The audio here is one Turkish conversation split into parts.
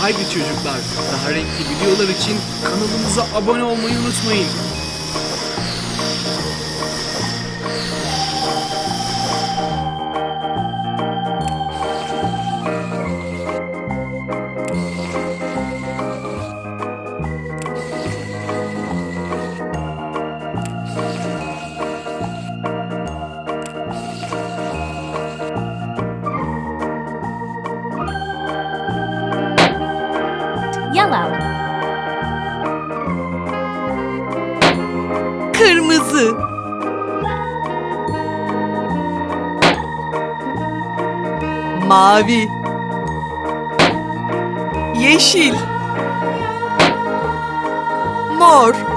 Haydi çocuklar, daha renkli videolar için kanalımıza abone olmayı unutmayın. Yellow. Kırmızı. Mavi. Yeşil. Mor.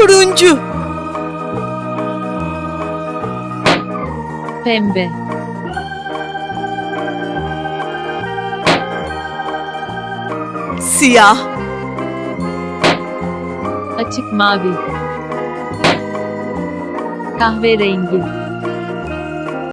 Turuncu. Pembe. Siyah. Açık mavi. Kahverengi.